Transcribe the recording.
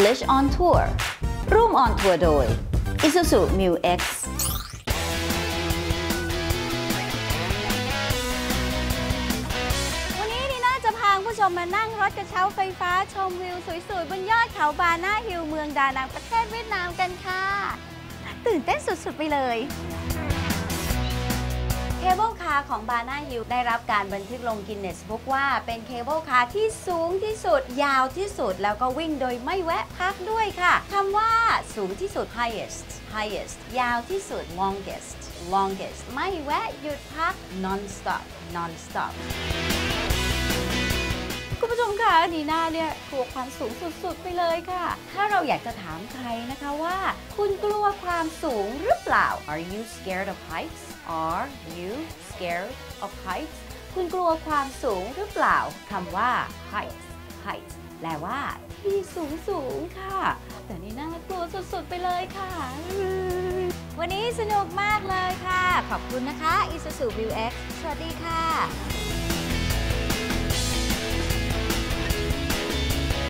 English on Tour ร่วม on tour โดย Isuzu Mu X วันนี้นีน่าจะพาผู้ชมมานั่งรถกระเช้าไฟฟ้าชมวิวสวยๆ บนยอดเขาบาหน้าฮิลเมืองดานังประเทศเวียดนามกันค่ะ ตื่นเต้นสุดๆไปเลย ร์ของบาน่าฮิลได้รับการบันทึกลงกินเนสบุ๊กว่าเป็นเคเบิลคาร์ที่สูงที่สุด ยาวที่สุด แล้วก็วิ่งโดยไม่แวะพักด้วยค่ะคำว่าสูงที่สุด highest highest ยาวที่สุด longest longest ไม่แวะหยุดพัก non stop non stop นีน่าเนี่ยกลัวความสูงสุดๆไปเลยค่ะ ถ้าเราอยากจะถามใครนะคะว่า คุณกลัวความสูงหรือเปล่า Are you scared of heights Are you scared of heights คุณกลัวความสูงหรือเปล่าคำว่า heights heights แปลว่า ที่สูงสูงค่ะ แต่นีน่ากลัวสุดๆไปเลยค่ะ วันนี้สนุกมากเลยค่ะ ขอบคุณนะคะ Isuzu View X สวัสดีค่ะ